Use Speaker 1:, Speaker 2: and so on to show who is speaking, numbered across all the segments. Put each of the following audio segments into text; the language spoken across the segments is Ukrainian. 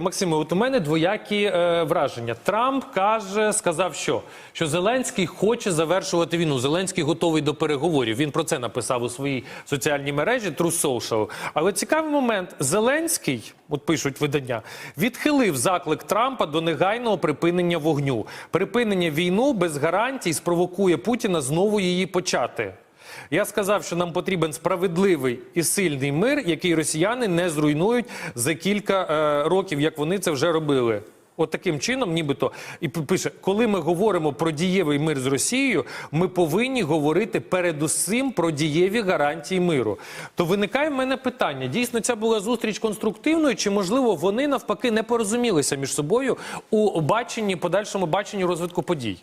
Speaker 1: Максиме, от у мене двоякі е, враження. Трамп каже, сказав, що? що Зеленський хоче завершувати війну. Зеленський готовий до переговорів. Він про це написав у своїй соціальній мережі True Social. Але цікавий момент: Зеленський, от пишуть видання, відхилив заклик Трампа до негайного припинення вогню. Припинення війну без гарантій спровокує Путіна знову її почати. Я сказав, що нам потрібен справедливий і сильний мир, який росіяни не зруйнують за кілька е, років, як вони це вже робили. От таким чином, нібито і пише, коли ми говоримо про дієвий мир з Росією, ми повинні говорити передусім про дієві гарантії миру. То виникає в мене питання: дійсно, ця була зустріч конструктивною, чи можливо вони навпаки не порозумілися між собою у баченні, подальшому баченні розвитку подій?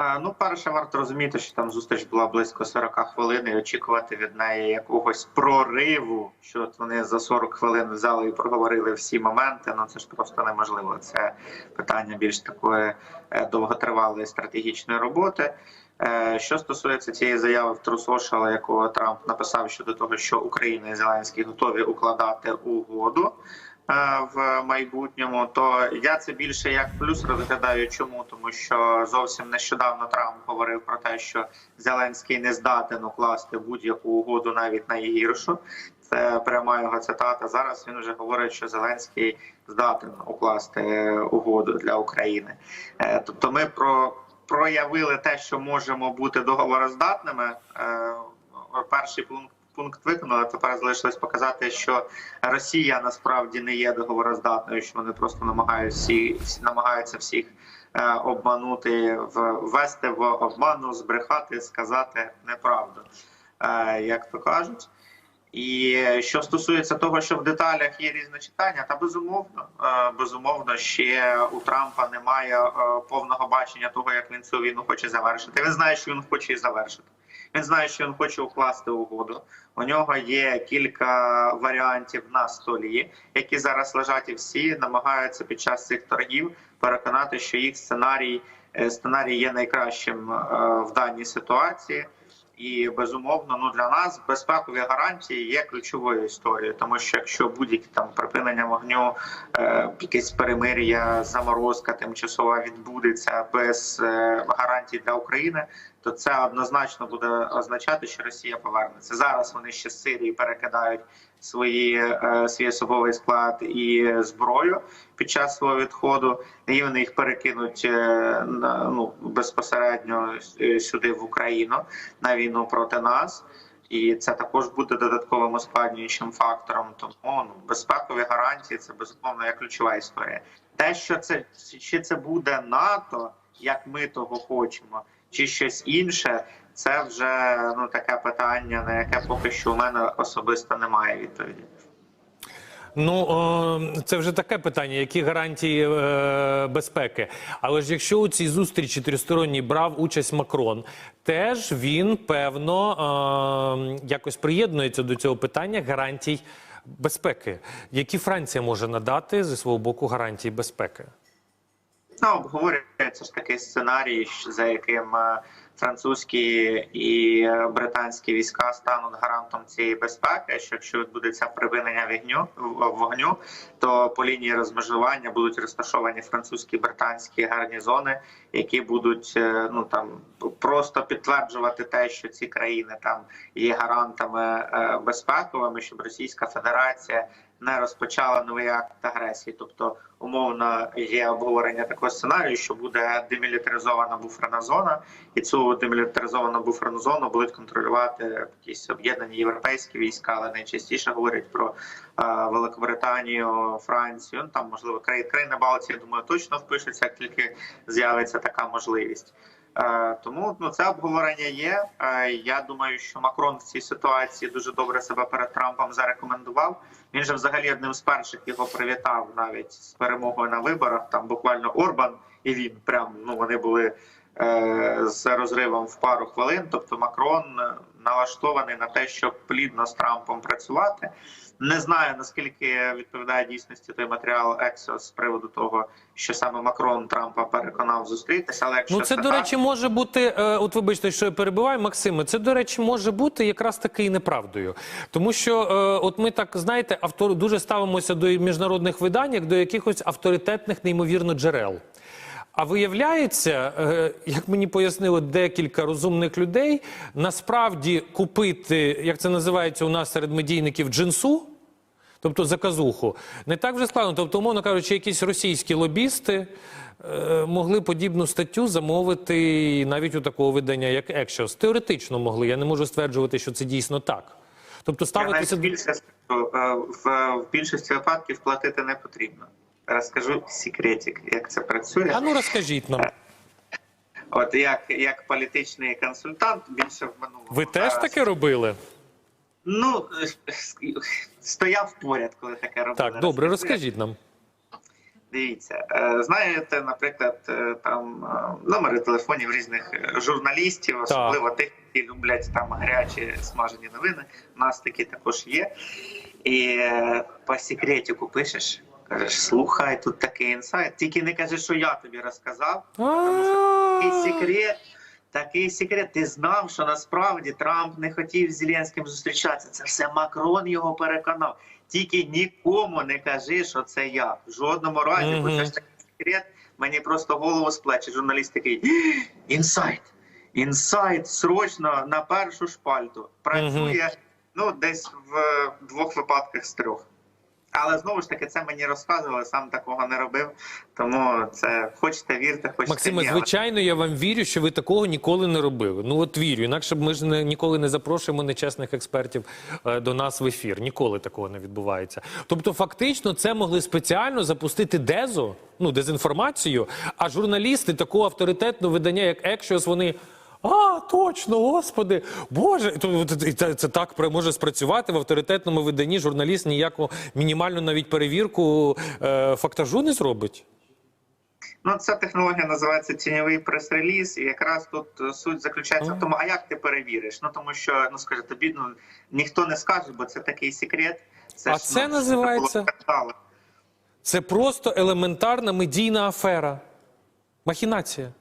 Speaker 2: А, Ну, перше, варто розуміти, що там зустріч була близько 40 хвилин, і очікувати від неї якогось прориву, що от вони за 40 хвилин взяли і проговорили всі моменти. Ну це ж просто неможливо. Це питання більш такої е, довготривалої стратегічної роботи. Е, Що стосується цієї заяви в Social, яку Трамп написав щодо того, що Україна і Зеленський готові укладати угоду е, в майбутньому, то я це більше як плюс розглядаю. Чому тому, що зовсім нещодавно Трамп говорив про те, що Зеленський не здатен укласти будь-яку угоду, навіть найгіршу. Це пряма його цитата. Зараз він вже говорить, що Зеленський здатен укласти е, угоду для України. Е, Тобто, ми про проявили те, що можемо бути договороздатними. Е, Перший пункт пункт виконали. Тепер залишилось показати, що Росія насправді не є договороздатною, що вони просто намагаються намагаються всіх е, обманути, ввести в обману, збрехати, сказати неправду, е, як то кажуть. І що стосується того, що в деталях є різне читання, та безумовно, е, безумовно, ще у Трампа немає повного бачення того, як він цю війну хоче завершити. Він знає, що він хоче її завершити. Він знає, що він хоче укласти угоду. У нього є кілька варіантів на столі, які зараз лежать, і всі намагаються під час цих торгів переконати, що їх сценарій е, сценарій є найкращим е, в даній ситуації. І безумовно, ну для нас безпекові гарантії є ключовою історією, тому що якщо будь-які там припинення вогню, е, якесь перемир'я, заморозка тимчасова відбудеться без е, гарантій для України, то це однозначно буде означати, що Росія повернеться. Зараз вони ще з Сирії перекидають свої е, свій особовий склад і зброю під час свого відходу, і вони їх перекинуть е, на ну безпосередньо е, сюди в Україну на війну проти нас. І це також буде додатковим ускладнюючим фактором. Тому ну, безпекові гарантії це безумовно є ключова історія. Те, що це чи це буде НАТО, як ми того хочемо, чи щось інше, це вже ну таке питання, на яке поки що у мене особисто немає відповіді.
Speaker 1: Ну це вже таке питання, які гарантії е, безпеки. Але ж якщо у цій зустрічі тристоронній брав участь Макрон, теж він певно е, якось приєднується до цього питання гарантій безпеки. Які Франція може надати зі свого боку гарантії безпеки?
Speaker 2: Ну, обговорюється ж такий сценарій, за яким е, французькі і британські війська стануть гарантом цієї безпеки. Що якщо відбудеться припинення вогню, вогню, то по лінії розмежування будуть розташовані французькі британські гарнізони, які будуть е, ну там просто підтверджувати те, що ці країни там є гарантами е, безпековими, щоб Російська Федерація не розпочала новий акт агресії, тобто умовно є обговорення такого сценарію, що буде демілітаризована буферна зона, і цю демілітаризовану буферну зону будуть контролювати якісь об'єднані європейські війська, але найчастіше говорять про е, Великобританію, Францію. Ну там можливо країни Балтії, я думаю, точно впишуться, як тільки з'явиться така можливість. Е, Тому ну це обговорення є. Е, Я думаю, що Макрон в цій ситуації дуже добре себе перед Трампом зарекомендував. Він же взагалі одним з перших його привітав навіть з перемогою на виборах. Там буквально Орбан і він прям ну вони були з розривом в пару хвилин. Тобто Макрон е, налаштований на те, щоб плідно з Трампом працювати. Не знаю наскільки відповідає дійсності той матеріал Ексіос з приводу того, що саме Макрон Трампа переконав зустрітися. Але якщо
Speaker 1: Ну, це, до
Speaker 2: так,
Speaker 1: речі, може бути. е, От вибачте, що я перебиваю, Максиме. Це, до речі, може бути якраз таки і неправдою. Тому що, е, от ми так знаєте, автор дуже ставимося до міжнародних видань, як до якихось авторитетних, неймовірно, джерел. А виявляється, е, як мені пояснило декілька розумних людей, насправді купити, як це називається у нас серед медійників, джинсу. Тобто заказуху. Не так вже складно. Тобто, умовно кажучи, якісь російські лобісти е, могли подібну статтю замовити навіть у такого видання, як Екшос. Теоретично могли. Я не можу стверджувати, що це дійсно так. Тобто
Speaker 2: я навіть
Speaker 1: ставитися
Speaker 2: більше в більшості випадків платити не потрібно. Розкажу секретик, як це працює.
Speaker 1: А ну розкажіть нам.
Speaker 2: От як, як політичний консультант більше в минулому.
Speaker 1: Ви теж
Speaker 2: Зараз-
Speaker 1: таке робили?
Speaker 2: Ну стояв поряд, коли таке робили.
Speaker 1: Так, добре, розкажіть нам.
Speaker 2: Дивіться, е, знаєте, наприклад, е, там е, номери телефонів різних е, журналістів, особливо тих, які люблять там гарячі смажені новини. У нас такі також є. І е, по секретику пишеш, кажеш, слухай, тут такий інсайт. Тільки не кажи, що я тобі розказав. Такий секрет, такий секрет. Ти знав, що насправді Трамп не хотів з Зеленським зустрічатися. Це все Макрон його переконав. Тільки нікому не кажи, що це я. В жодному разі, бо це ж такий секрет. Мені просто голову з плечі. Журналіст такий інсайт. Інсайт срочно на першу шпальту. Працює ну десь в двох випадках з трьох. Але знову ж таки, це мені розказували, сам такого не робив. Тому це хочете вірте, хочете
Speaker 1: Максиме,
Speaker 2: ні. але-
Speaker 1: звичайно, я вам вірю, що ви такого ніколи не робили. Ну от вірю. Інакше б ми ж не, ніколи не запрошуємо нечесних експертів е, до нас в ефір. Ніколи такого не відбувається. Тобто, фактично, це могли спеціально запустити дезо, ну дезінформацію. А журналісти такого авторитетного видання, як Екшос, вони. А, точно, господи, Боже, це, це так може спрацювати в авторитетному виданні. Журналіст ніяку мінімальну навіть перевірку е, фактажу не зробить.
Speaker 2: Ну, ця технологія називається тіньовий прес-реліз, і якраз тут е, суть заключається в тому, а як ти перевіриш? Ну тому що ну скажи, тобі ну ніхто не скаже, бо це такий секрет. Це
Speaker 1: А
Speaker 2: ж,
Speaker 1: це
Speaker 2: ну,
Speaker 1: називається?
Speaker 2: скандали.
Speaker 1: Це просто елементарна медійна афера. Махінація.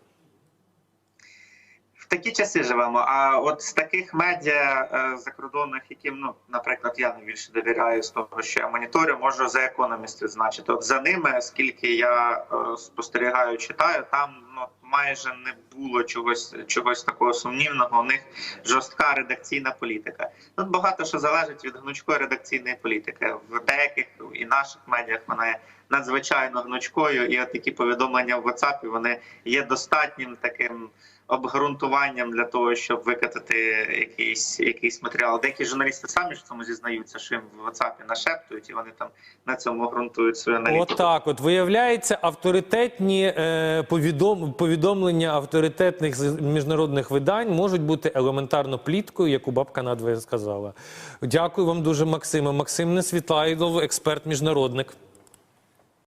Speaker 2: Такі часи живемо. А от з таких медіа е, закордонних, яким, ну, наприклад, я найбільше довіряю з того, що я моніторю, можу за економіст значити. От за ними, скільки я е, спостерігаю, читаю, там ну майже не було чогось чогось такого сумнівного. У них жорстка редакційна політика. Тут багато що залежить від гнучкої редакційної політики. В деяких і наших медіах вона є надзвичайно гнучкою, і от такі повідомлення в WhatsApp, вони є достатнім таким обґрунтуванням для того, щоб викатати якийсь якийсь матеріал. Деякі журналісти самі ж в цьому зізнаються, що їм в WhatsApp нашептують, і вони там на цьому ґрунтують свою аналітику.
Speaker 1: Отак, от виявляється, авторитетні е, повідом, повідомлення авторитетних з- міжнародних видань можуть бути елементарно пліткою, яку бабка надвоє сказала. Дякую вам дуже, Максиме. Максим Несвітлайдов, експерт міжнародник.